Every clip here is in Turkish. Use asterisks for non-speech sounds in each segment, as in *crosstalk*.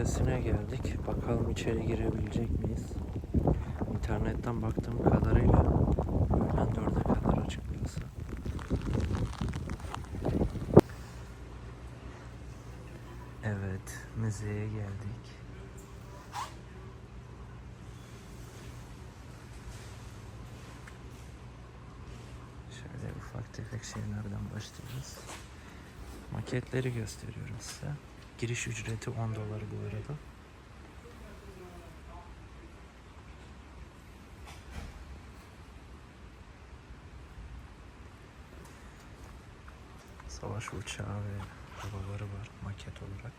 Müzesine geldik. Bakalım içeri girebilecek miyiz? İnternetten baktığım kadarıyla öğlen 4'e kadar açık burası. Evet, müzeye geldik. Şöyle ufak tefek şeylerden başlayacağız. Maketleri gösteriyorum size. Giriş ücreti 10 dolar bu arada. Savaş uçağı ve havaları var maket olarak.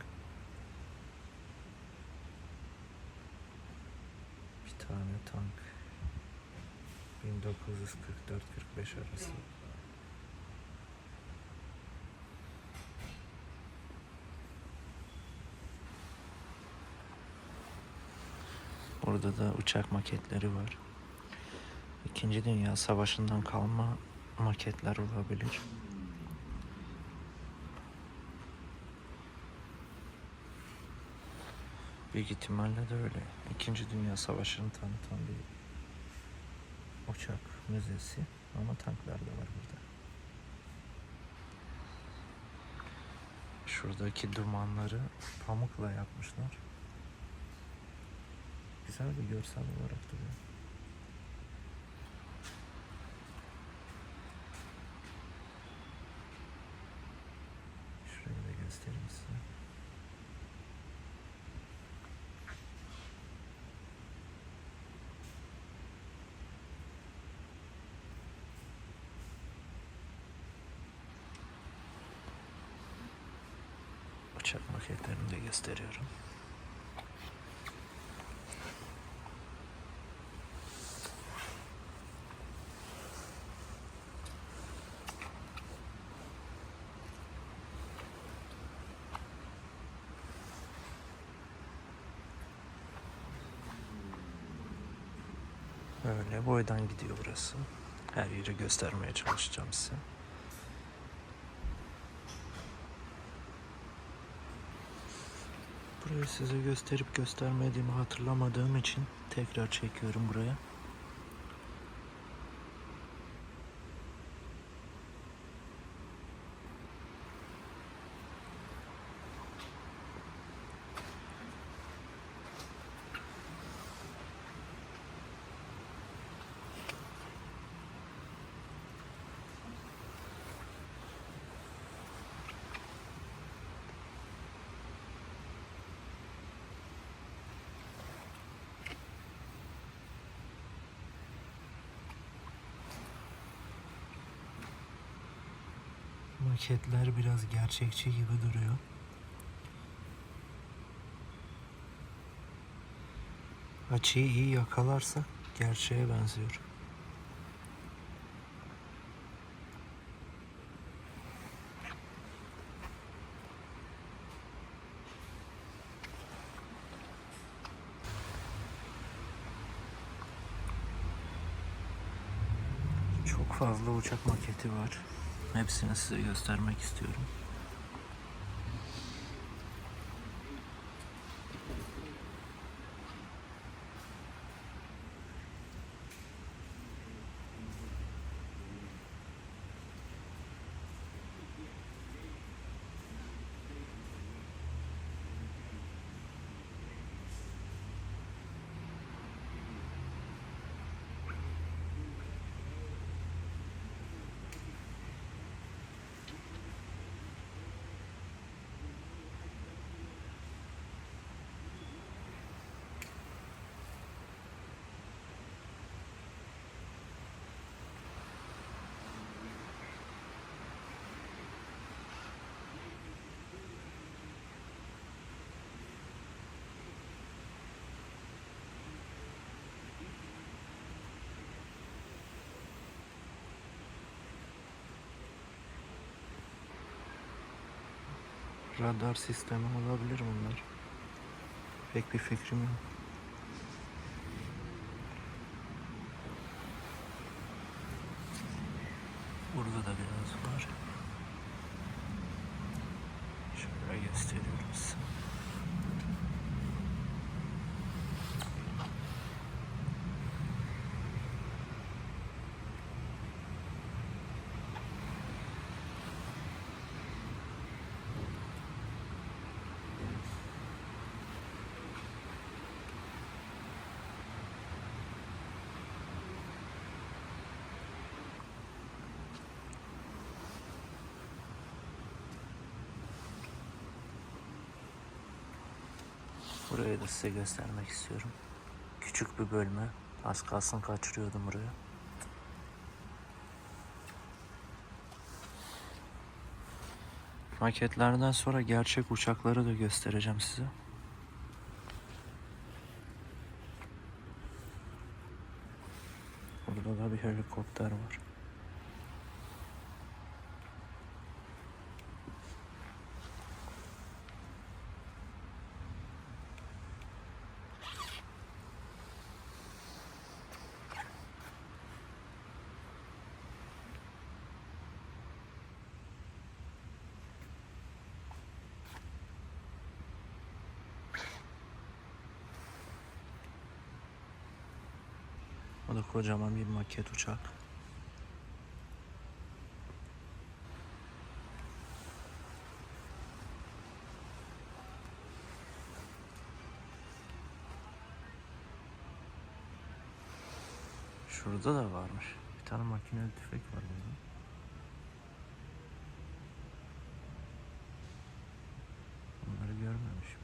Bir tane tank. 1944-45 arası. Burada da uçak maketleri var. İkinci Dünya Savaşı'ndan kalma maketler olabilir. Büyük ihtimalle de öyle. İkinci Dünya Savaşı'nı tanıtan bir uçak müzesi ama tanklar da var burada. Şuradaki dumanları pamukla yapmışlar. Güzel bir görsel olarak duruyor. Şurayı da göstereyim size. Uçak maketlerini de gösteriyorum. Böyle boydan gidiyor burası. Her yeri göstermeye çalışacağım size. Burayı size gösterip göstermediğimi hatırlamadığım için tekrar çekiyorum buraya. Maketler biraz gerçekçi gibi duruyor. Açıyı iyi yakalarsa gerçeğe benziyor. Çok fazla uçak maketi var. Hepsini size göstermek istiyorum. Radar sistemi olabilir bunlar. Pek bir fikrim yok. Burada da biraz var. Şöyle gösteriyorum size. Burayı da size göstermek istiyorum. Küçük bir bölme. Az kalsın kaçırıyordum buraya. Maketlerden sonra gerçek uçakları da göstereceğim size. Burada da bir helikopter var. O da kocaman bir maket uçak. Şurada da varmış. Bir tane makineli tüfek var burada. Bunları görmemişim.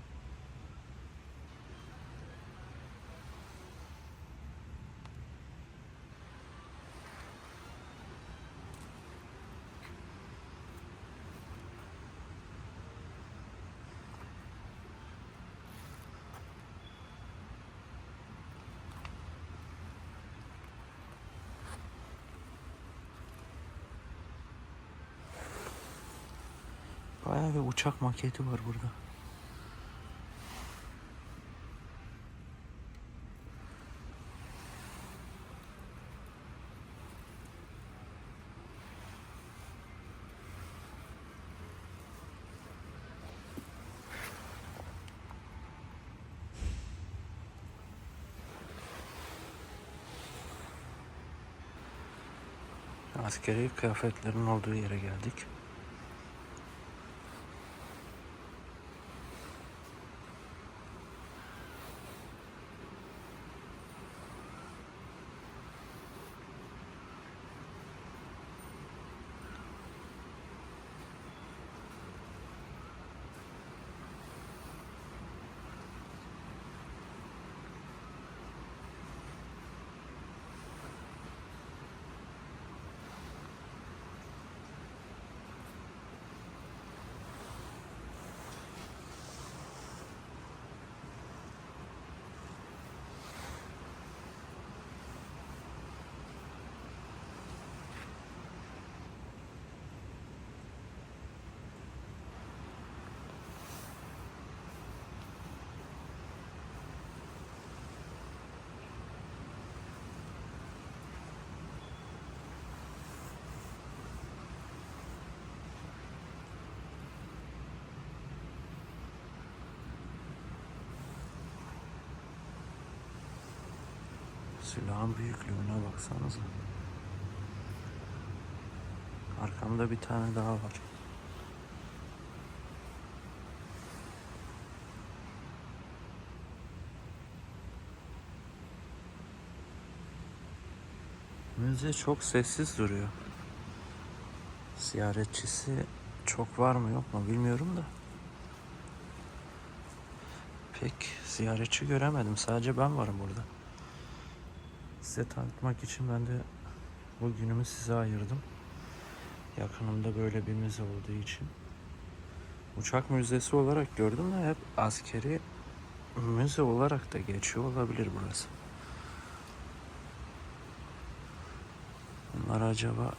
Bayağı bir uçak maketi var burada. Askeri kıyafetlerin olduğu yere geldik. Silahın büyüklüğüne baksanıza. Arkamda bir tane daha var. Müze çok sessiz duruyor. Ziyaretçisi çok var mı yok mu bilmiyorum da. Pek ziyaretçi göremedim. Sadece ben varım burada. Size tanıtmak için ben de bu günümü size ayırdım. Yakınımda böyle bir müze olduğu için. Uçak müzesi olarak gördüm de hep askeri müze olarak da geçiyor olabilir burası. Bunlar acaba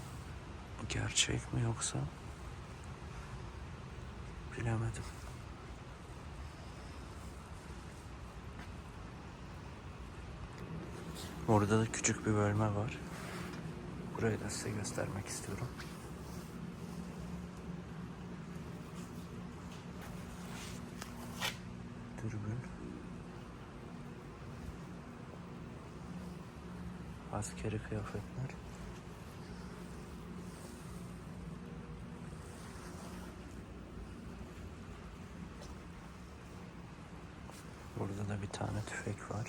gerçek mi yoksa bilemedim. Orada da küçük bir bölme var. Burayı da size göstermek istiyorum. Dürbün. Askeri kıyafetler. Burada da bir tane tüfek var.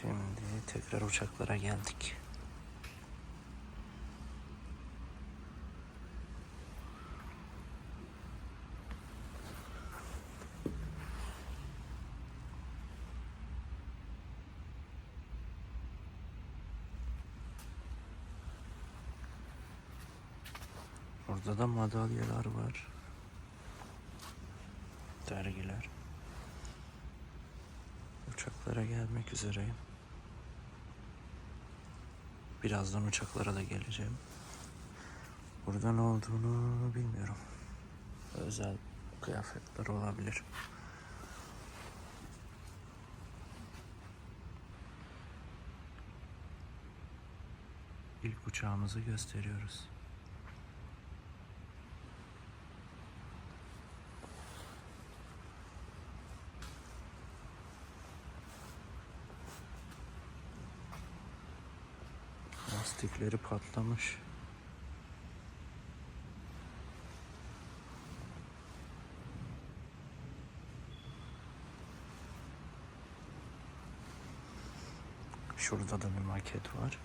Şimdi tekrar uçaklara geldik. Burada da madalyalar var. Dergiler. Uçaklara gelmek üzereyim. Birazdan uçaklara da geleceğim. Burada ne olduğunu bilmiyorum. Özel kıyafetler olabilir. İlk uçağımızı gösteriyoruz. Lastikleri patlamış. Şurada da bir maket var.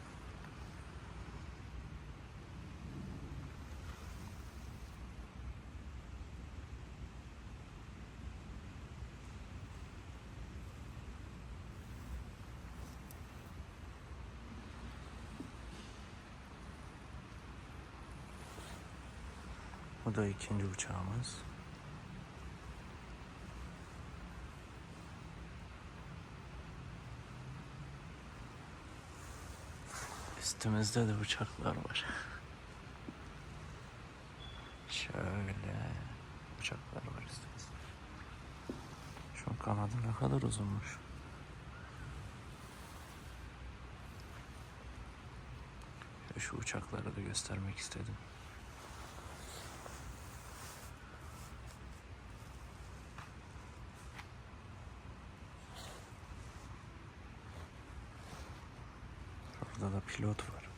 Da ikinci uçağımız. Üstümüzde de uçaklar var. Şöyle uçaklar var üstümüzde. Şu kanadı ne kadar uzunmuş. Şu uçakları da göstermek istedim. Orada da pilot var.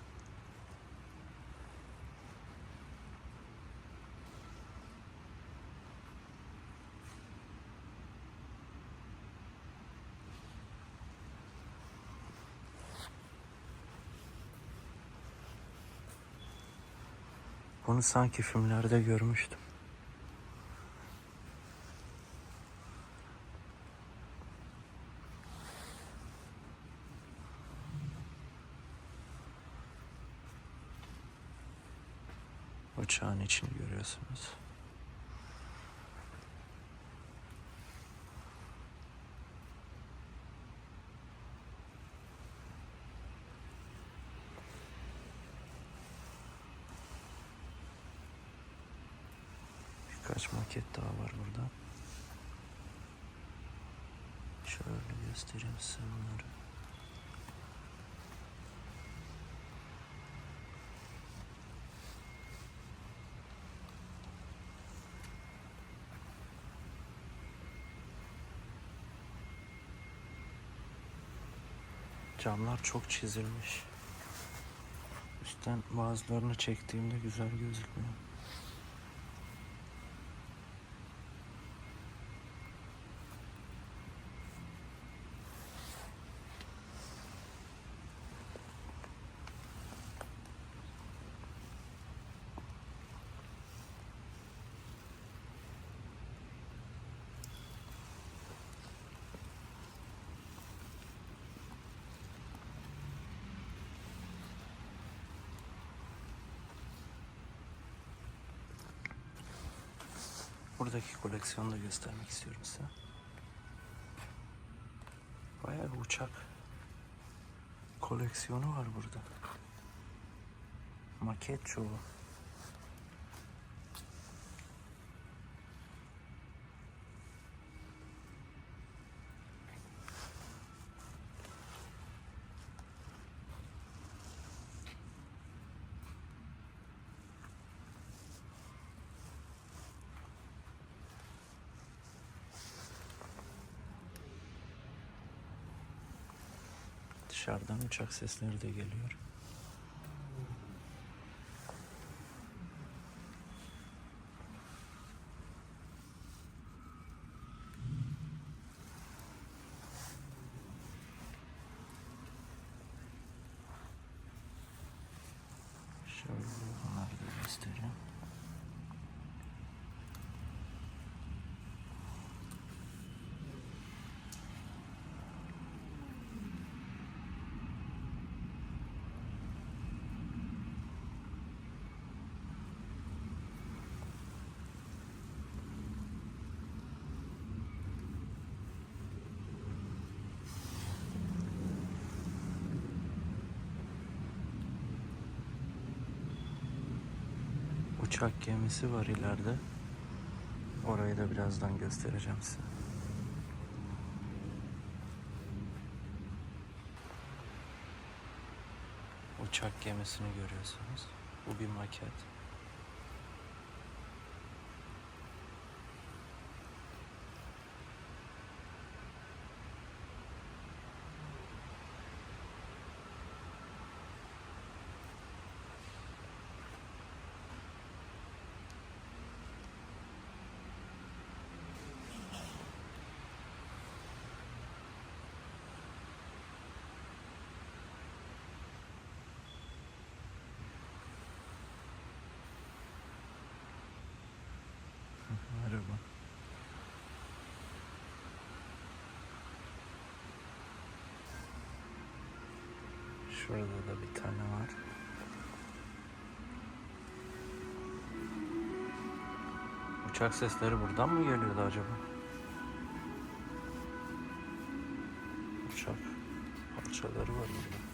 Bunu sanki filmlerde görmüştüm. İçini görüyorsunuz. Birkaç maket daha var burada. Şöyle göstereyim size bunları. Camlar çok çizilmiş. Üstten bazılarını çektiğimde güzel gözükmüyor. Buradaki koleksiyonu da göstermek istiyorum size. Bayağı bir uçak koleksiyonu var burada. Maket çoğu. Dışarıdan uçak sesleri de geliyor. Şöyle bunları da göstereyim. Uçak gemisi var ileride. Orayı da birazdan göstereceğim size. Uçak gemisini görüyorsunuz. Bu bir maket. Şurada da bir tane var. Uçak sesleri buradan mı geliyordu acaba? Uçak parçaları var burada.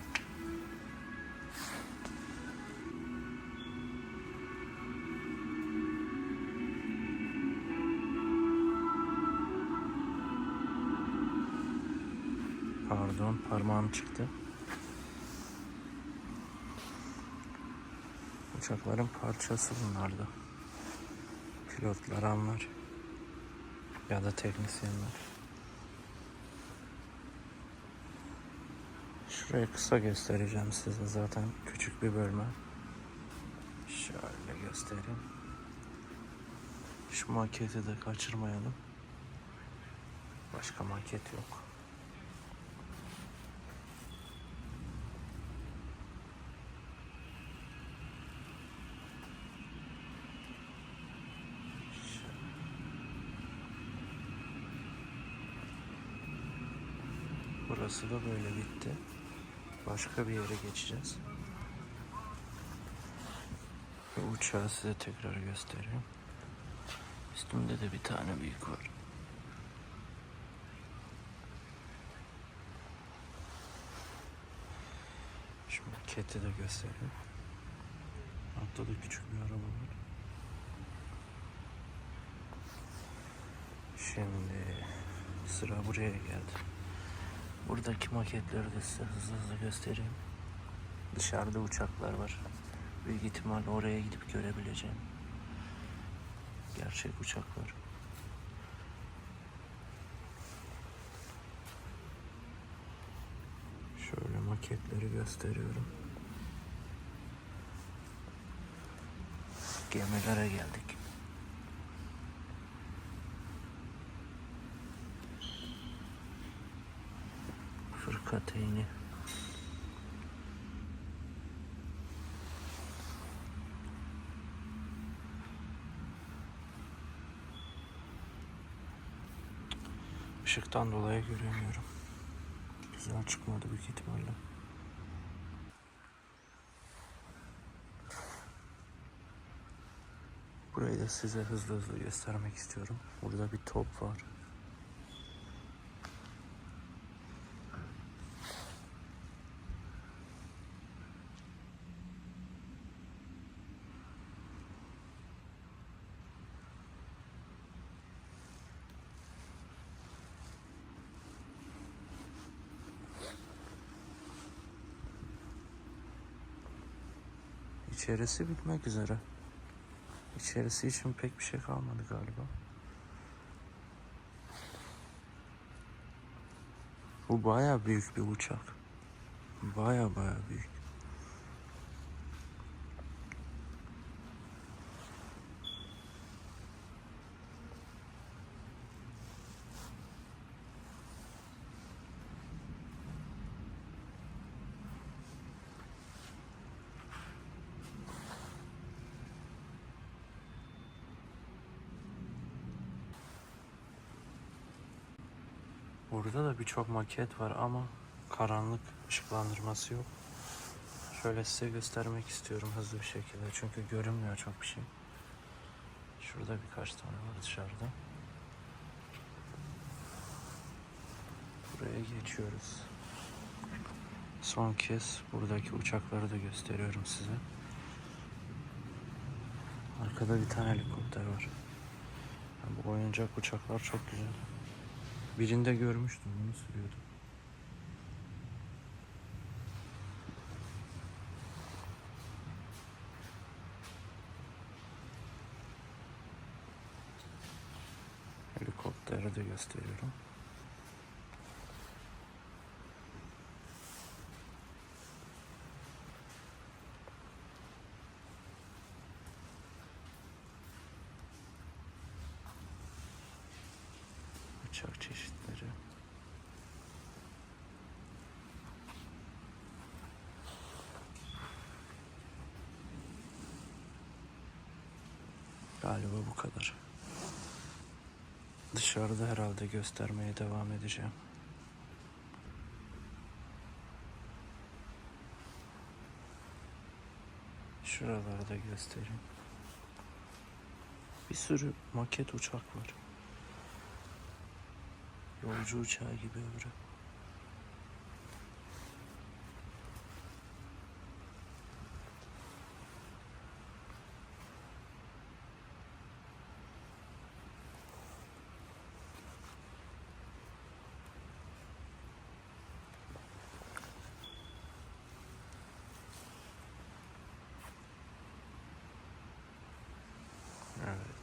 Pardon parmağım çıktı. Uçakların parçası bunlarda. Pilotlar anlar. Ya da teknisyenler. Şurayı kısa göstereceğim size zaten küçük bir bölme. Şöyle göstereyim. Şu maketi de kaçırmayalım. Başka maket yok. Burası da böyle bitti. Başka bir yere geçeceğiz. Ve uçağı size tekrar göstereyim. Üstünde de bir tane büyük var. Şu maketi de göstereyim. Altta da küçük bir araba var. Şimdi sıra buraya geldi. Buradaki maketleri de size hızlı hızlı göstereyim. Dışarıda uçaklar var. Büyük ihtimalle oraya gidip görebileceğim. Gerçek uçaklar. Şöyle maketleri gösteriyorum. Gemilere geldik. Fırkateyni. Işıktan dolayı göremiyorum. Güzel çıkmadı büyük ihtimalle. Burayı da size hızlı hızlı göstermek istiyorum. Burada bir top var. İçerisi bitmek üzere. İçerisi için pek bir şey kalmadı galiba. Bu baya büyük bir uçak. Baya baya büyük. Burada da birçok maket var ama karanlık ışıklandırması yok. Şöyle size göstermek istiyorum hızlı bir şekilde çünkü görünmüyor çok bir şey. Şurada birkaç tane var dışarıda. Buraya geçiyoruz. Son kez buradaki uçakları da gösteriyorum size. Arkada bir tane helikopter var. Ha, Bu oyuncak uçaklar çok güzel. Birinde görmüştüm bunu sürüyordum. Helikopteri de gösteriyorum. Uçak çeşitleri. Galiba bu kadar. Dışarıda herhalde göstermeye devam edeceğim. Şuralarda göstereyim. Bir sürü maket uçak var. Yolcu uçağı gibi öbürü. Evet.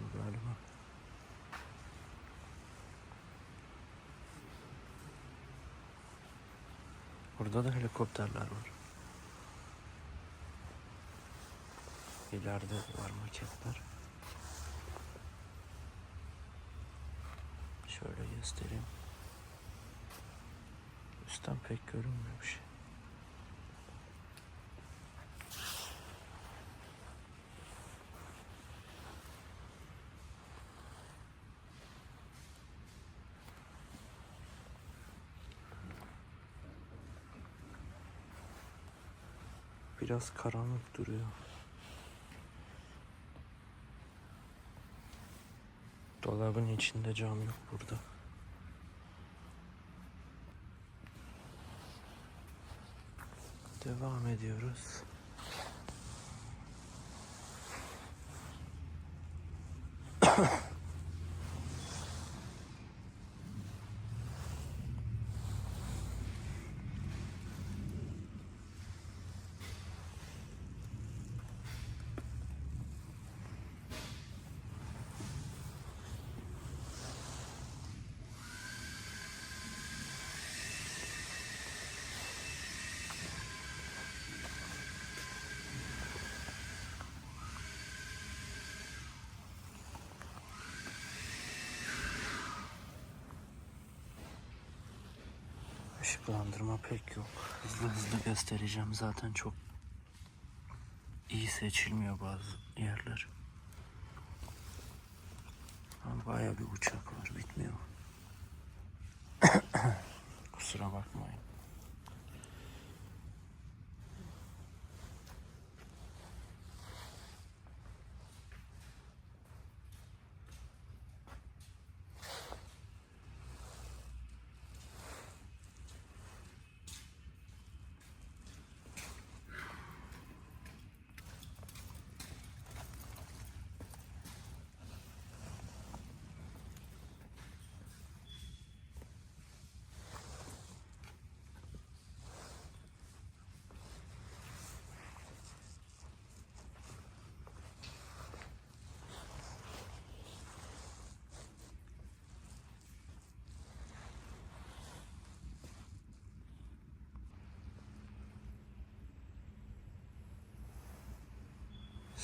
Koltuğu galiba. Burada da helikopterler var. İleride var maketler. Şöyle göstereyim. Üstten pek görünmüyor bir şey. Biraz karanlık duruyor. Dolabın içinde cam yok burada. Devam ediyoruz. Işıklandırma pek yok. Hızlı hızlı göstereceğim. Zaten çok iyi seçilmiyor bazı yerler. Bayağı bir uçak var. Bitmiyor. *coughs* Kusura bakmayın.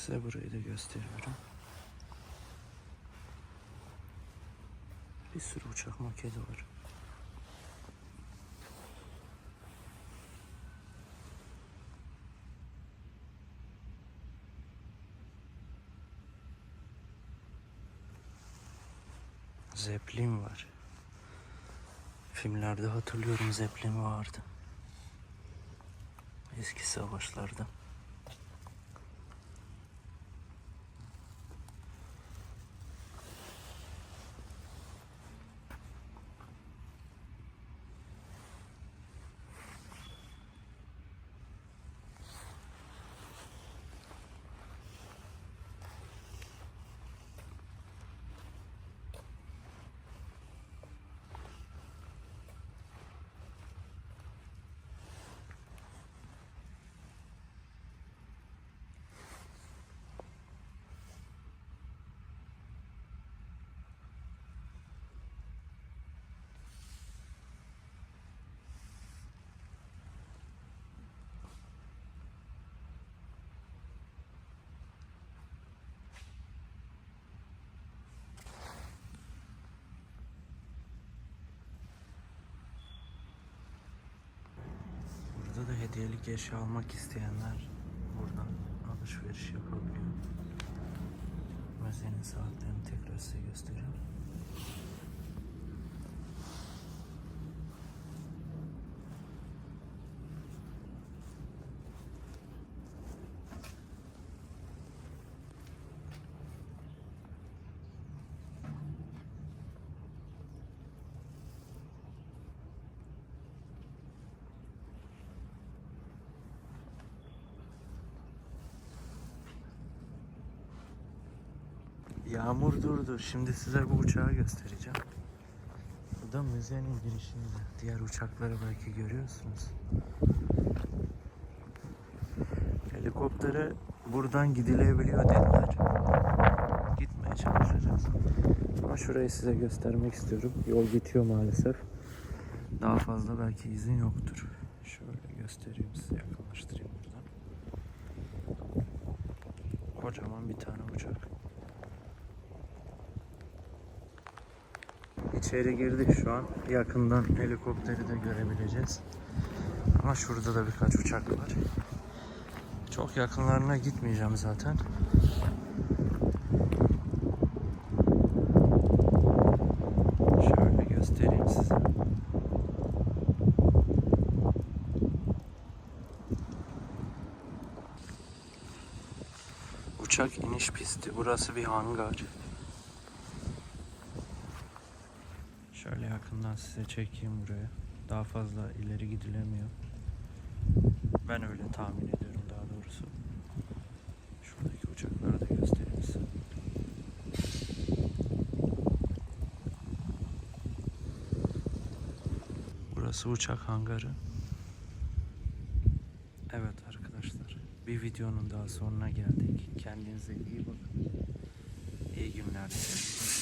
Size burayı da gösteriyorum. Bir sürü uçak maketi var. Zeplin var. Filmlerde hatırlıyorum Zeplin vardı. Eski savaşlarda. Hediyelik eşya almak isteyenler buradan alışveriş yapabiliyor. Müzenin saatlerini tekrar size göstereyim. Yağmur durdu. Şimdi size bu uçağı göstereceğim. Bu da müzenin girişinde. Diğer uçakları belki görüyorsunuz. Helikoptere buradan gidilebiliyor dediler. Gitmeye çalışacağız. Ama şurayı size göstermek istiyorum. Yol bitiyor maalesef. Daha fazla belki izin yoktur. Şöyle göstereyim size yakınlaştırayım buradan. Kocaman bir tane uçak. İçeri girdik şu an. Yakından helikopteri de görebileceğiz. Ama şurada da birkaç uçak var. Çok yakınlarına gitmeyeceğim zaten. Şöyle göstereyim size. Uçak iniş pisti. Burası bir hangar. Şöyle yakından size çekeyim buraya. Daha fazla ileri gidilemiyor. Ben öyle tahmin ediyorum daha doğrusu. Şuradaki uçakları da göstereyim size. Burası uçak hangarı. Evet arkadaşlar. Bir videonun daha sonuna geldik. Kendinize iyi bakın. İyi günler dilerim.